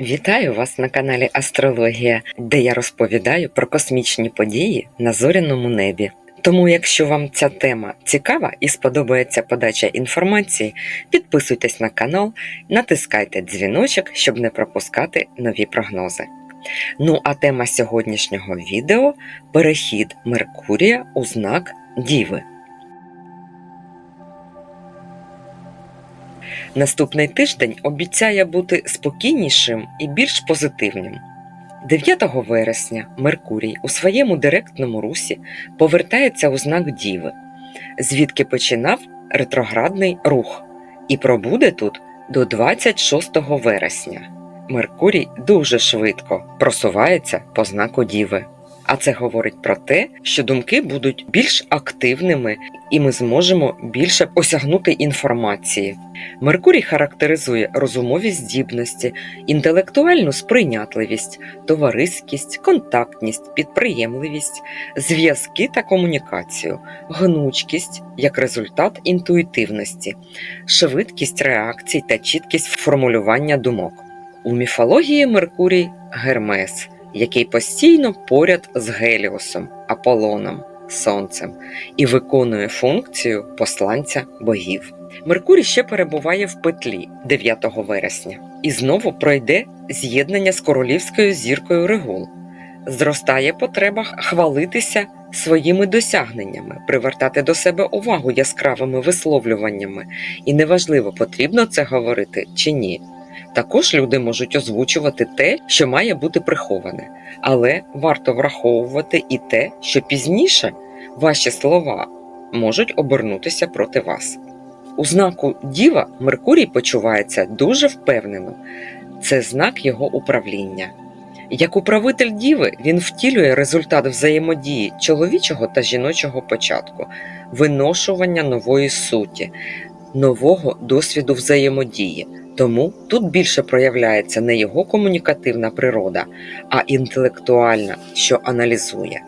Вітаю вас на каналі Астрологія, де я розповідаю про космічні події на зоряному небі. Тому, якщо вам ця тема цікава і сподобається подача інформації, підписуйтесь на канал, натискайте дзвіночок, щоб не пропускати нові прогнози. Ну а тема сьогоднішнього відео перехід Меркурія у знак Діви. Наступний тиждень обіцяє бути спокійнішим і більш позитивним. 9 вересня Меркурій у своєму директному русі повертається у знак Діви, звідки починав ретроградний рух, і пробуде тут до 26 вересня. Меркурій дуже швидко просувається по знаку Діви. А це говорить про те, що думки будуть більш активними, і ми зможемо більше осягнути інформації. Меркурій характеризує розумові здібності, інтелектуальну сприйнятливість, товариськість, контактність, підприємливість, зв'язки та комунікацію, гнучкість як результат інтуїтивності, швидкість реакцій та чіткість формулювання думок. У міфології Меркурій Гермес, який постійно поряд з Геліосом, Аполлоном, Сонцем і виконує функцію посланця богів. Меркурій ще перебуває в петлі 9 вересня і знову пройде з'єднання з королівською зіркою Регул. Зростає потреба хвалитися своїми досягненнями, привертати до себе увагу яскравими висловлюваннями, і неважливо, потрібно це говорити чи ні. Також люди можуть озвучувати те, що має бути приховане, але варто враховувати і те, що пізніше ваші слова можуть обернутися проти вас. У знаку Діва Меркурій почувається дуже впевнено, це знак його управління. Як управитель Діви він втілює результат взаємодії чоловічого та жіночого початку, виношування нової суті, нового досвіду взаємодії. Тому тут більше проявляється не його комунікативна природа, а інтелектуальна, що аналізує.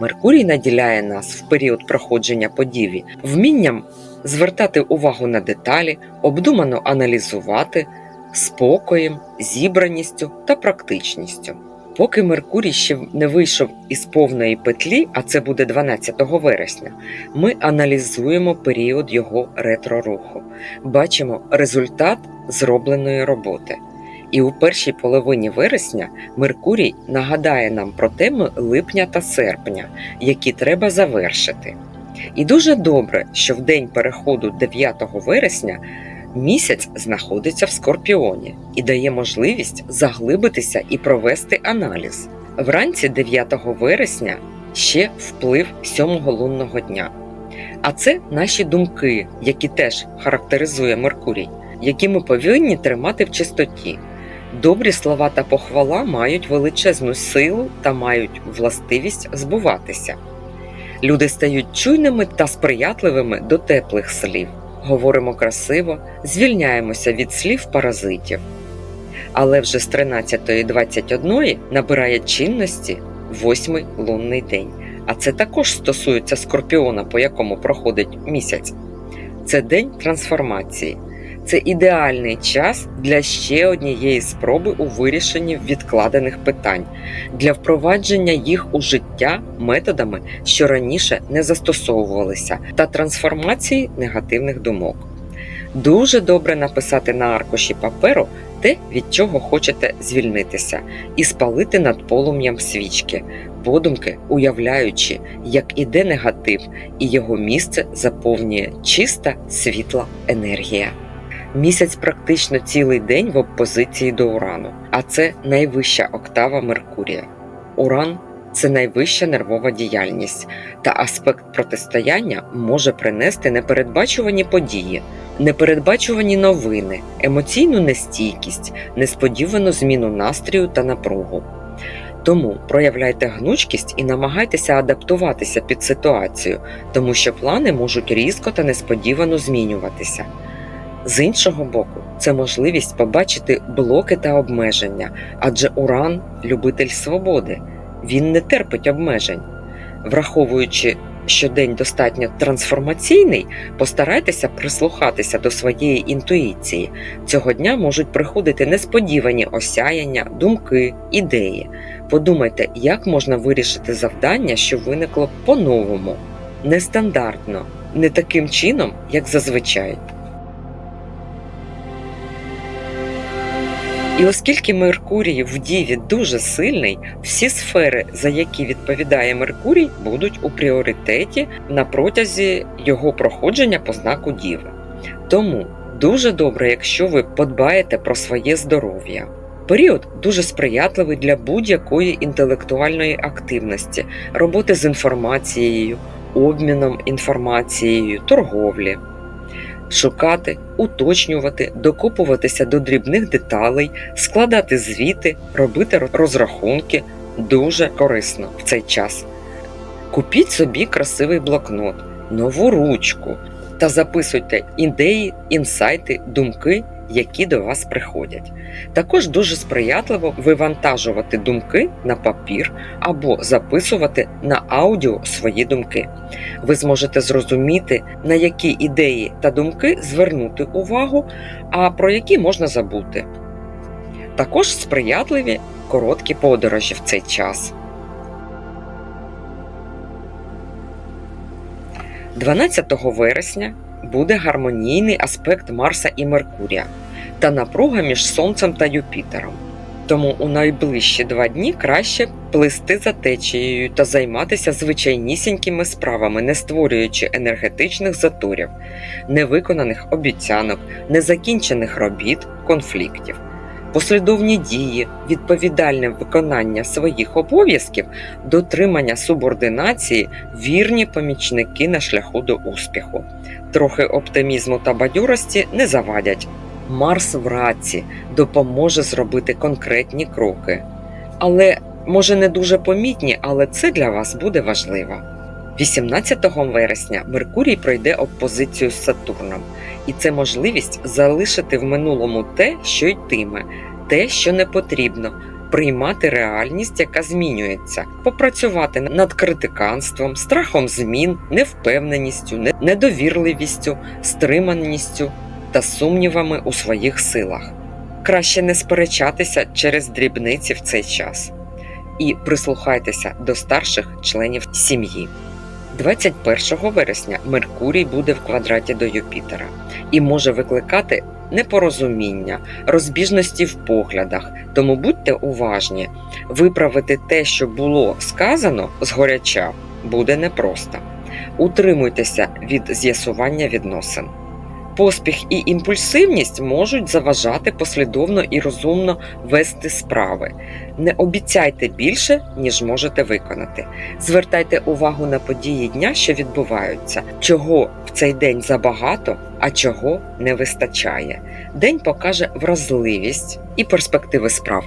Меркурій наділяє нас в період проходження подіві вмінням звертати увагу на деталі, обдумано аналізувати, спокоєм, зібраністю та практичністю. Поки Меркурій ще не вийшов із повної петлі, а це буде 12 вересня, ми аналізуємо період його ретроруху, бачимо результат зробленої роботи. І у першій половині вересня Меркурій нагадає нам про теми липня та серпня, які треба завершити. І дуже добре, що в день переходу 9 вересня місяць знаходиться в Скорпіоні і дає можливість заглибитися і провести аналіз. Вранці 9 вересня ще вплив сьомого лунного дня. А це наші думки, які теж характеризує Меркурій, які ми повинні тримати в чистоті. Добрі слова та похвала мають величезну силу та мають властивість збуватися. Люди стають чуйними та сприятливими до теплих слів, говоримо красиво, звільняємося від слів паразитів. Але вже з 13.21 набирає чинності восьмий лунний день. А це також стосується скорпіона, по якому проходить місяць. Це день трансформації. Це ідеальний час для ще однієї спроби у вирішенні відкладених питань, для впровадження їх у життя методами, що раніше не застосовувалися, та трансформації негативних думок. Дуже добре написати на аркуші паперу те, від чого хочете звільнитися, і спалити над полум'ям свічки, подумки уявляючи, як іде негатив, і його місце заповнює чиста світла енергія. Місяць практично цілий день в опозиції до Урану, а це найвища октава Меркурія. Уран це найвища нервова діяльність, та аспект протистояння може принести непередбачувані події, непередбачувані новини, емоційну нестійкість, несподівану зміну настрою та напругу. Тому проявляйте гнучкість і намагайтеся адаптуватися під ситуацію, тому що плани можуть різко та несподівано змінюватися. З іншого боку, це можливість побачити блоки та обмеження, адже Уран любитель свободи, він не терпить обмежень. Враховуючи що день достатньо трансформаційний, постарайтеся прислухатися до своєї інтуїції. Цього дня можуть приходити несподівані осяяння, думки, ідеї. Подумайте, як можна вирішити завдання, що виникло по-новому, нестандартно, не таким чином, як зазвичай. І оскільки Меркурій в Діві дуже сильний, всі сфери, за які відповідає Меркурій, будуть у пріоритеті на протязі його проходження по знаку Діви. Тому дуже добре, якщо ви подбаєте про своє здоров'я. Період дуже сприятливий для будь-якої інтелектуальної активності, роботи з інформацією, обміном інформацією, торговлі. Шукати, уточнювати, докопуватися до дрібних деталей, складати звіти, робити розрахунки дуже корисно в цей час. Купіть собі красивий блокнот, нову ручку та записуйте ідеї, інсайти, думки, які до вас приходять. Також дуже сприятливо вивантажувати думки на папір або записувати на аудіо свої думки. Ви зможете зрозуміти, на які ідеї та думки звернути увагу, а про які можна забути. Також сприятливі короткі подорожі в цей час. 12 вересня буде гармонійний аспект Марса і Меркурія та напруга між Сонцем та Юпітером. Тому у найближчі два дні краще плисти за течією та займатися звичайнісінькими справами, не створюючи енергетичних заторів, невиконаних обіцянок, незакінчених робіт, конфліктів. Послідовні дії, відповідальне виконання своїх обов'язків, дотримання субординації, вірні помічники на шляху до успіху. Трохи оптимізму та бадьорості не завадять. Марс в раці допоможе зробити конкретні кроки. Але, може, не дуже помітні, але це для вас буде важливо. 18 вересня Меркурій пройде опозицію з Сатурном, і це можливість залишити в минулому те, що йтиме, те, що не потрібно, приймати реальність, яка змінюється, попрацювати над критиканством, страхом змін, невпевненістю, недовірливістю, стриманістю та сумнівами у своїх силах. Краще не сперечатися через дрібниці в цей час і прислухайтеся до старших членів сім'ї. 21 вересня Меркурій буде в квадраті до Юпітера і може викликати непорозуміння, розбіжності в поглядах, тому будьте уважні, виправити те, що було сказано згоряча, буде непросто. Утримуйтеся від з'ясування відносин. Поспіх і імпульсивність можуть заважати послідовно і розумно вести справи. Не обіцяйте більше, ніж можете виконати. Звертайте увагу на події дня, що відбуваються, чого в цей день забагато, а чого не вистачає. День покаже вразливість і перспективи справ.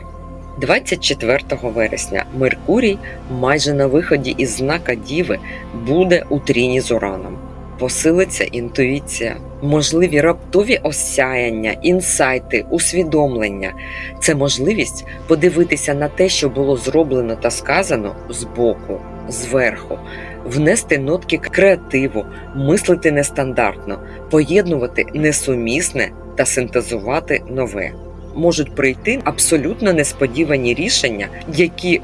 24 вересня Меркурій майже на виході із знака Діви буде у тріні з Ураном посилиться інтуїція, можливі раптові осяяння, інсайти, усвідомлення. Це можливість подивитися на те, що було зроблено та сказано збоку, зверху, внести нотки креативу, мислити нестандартно, поєднувати несумісне та синтезувати нове. Можуть прийти абсолютно несподівані рішення, які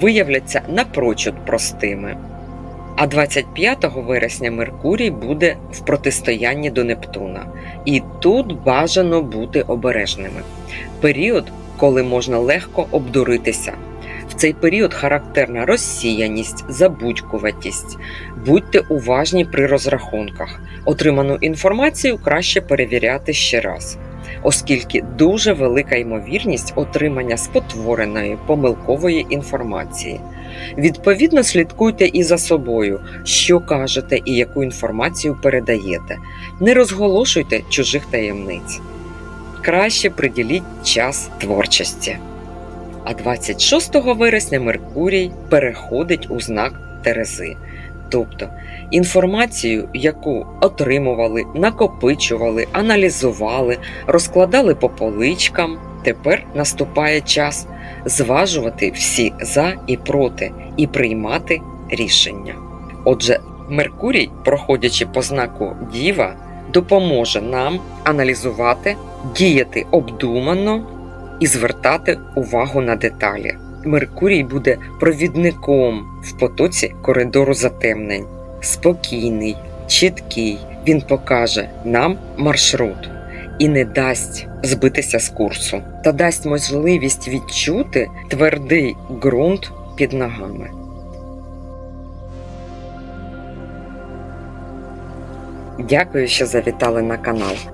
виявляться напрочуд простими. А 25 вересня Меркурій буде в протистоянні до Нептуна, і тут бажано бути обережними. Період, коли можна легко обдуритися. В цей період характерна розсіяність, забудькуватість. Будьте уважні при розрахунках. Отриману інформацію краще перевіряти ще раз, оскільки дуже велика ймовірність отримання спотвореної помилкової інформації. Відповідно, слідкуйте і за собою, що кажете і яку інформацію передаєте. Не розголошуйте чужих таємниць. Краще приділіть час творчості. А 26 вересня Меркурій переходить у знак Терези. Тобто інформацію, яку отримували, накопичували, аналізували, розкладали по поличкам, тепер наступає час зважувати всі за і проти і приймати рішення. Отже, Меркурій, проходячи по знаку Діва, допоможе нам аналізувати, діяти обдумано і звертати увагу на деталі. Меркурій буде провідником в потоці коридору затемнень. Спокійний, чіткий. Він покаже нам маршрут і не дасть збитися з курсу, та дасть можливість відчути твердий ґрунт під ногами. Дякую, що завітали на канал.